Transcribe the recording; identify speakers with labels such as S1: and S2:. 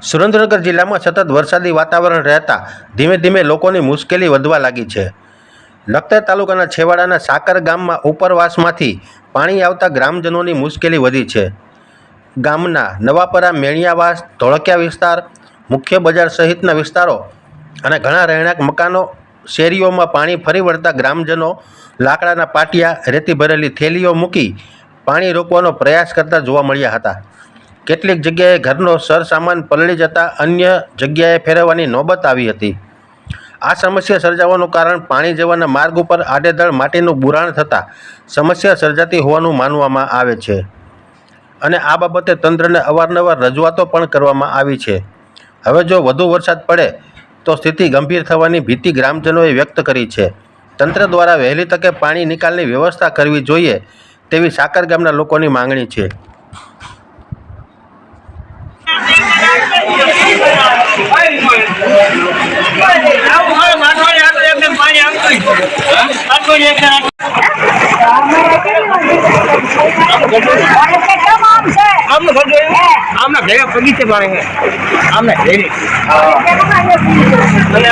S1: સુરેન્દ્રનગર જિલ્લામાં સતત વરસાદી વાતાવરણ રહેતા ધીમે ધીમે લોકોની મુશ્કેલી વધવા લાગી છે. લખતર તાલુકાના છેવાડાના સાકર ગામમાં ઉપરવાસમાંથી પાણી આવતા ગ્રામજનોની મુશ્કેલી વધી છે. ગામના નવાપરા, મેણિયાવાસ, ધોળકિયા વિસ્તાર, મુખ્ય બજાર સહિતના વિસ્તારો અને ઘણા રહેણાંક મકાનો, શેરીઓમાં પાણી ફરી વળતા ગ્રામજનો લાકડાના પાટિયા, રેતી ભરેલી થેલીઓ મૂકી પાણી રોકવાનો પ્રયાસ કરતા જોવા મળ્યા હતા. કેટલીક જગ્યાએ ઘરનો સરસામાન પલળી જતા અન્ય જગ્યાએ ફેરવવાની નોબત આવી હતી. આ સમસ્યા સર્જાવાનું કારણ પાણી જવાના માર્ગ ઉપર આડેધડ માટીનું બુરાણ થતાં સમસ્યા સર્જાતી હોવાનું માનવામાં આવે છે. અને આ બાબતે તંત્રને અવારનવાર રજૂઆતો પણ કરવામાં આવી છે. હવે જો વધુ વરસાદ પડે, તો સ્થિતિ ગંભીર થવાની ભીતિ ગ્રામજનોએ વ્યક્ત કરી છે. તંત્ર દ્વારા વહેલી તકે પાણી નિકાલની વ્યવસ્થા કરવી જોઈએ તેવી સાકર ગામના લોકોની માંગણી છે.
S2: આમનું ભેગા બગીચે મારે. આમના અને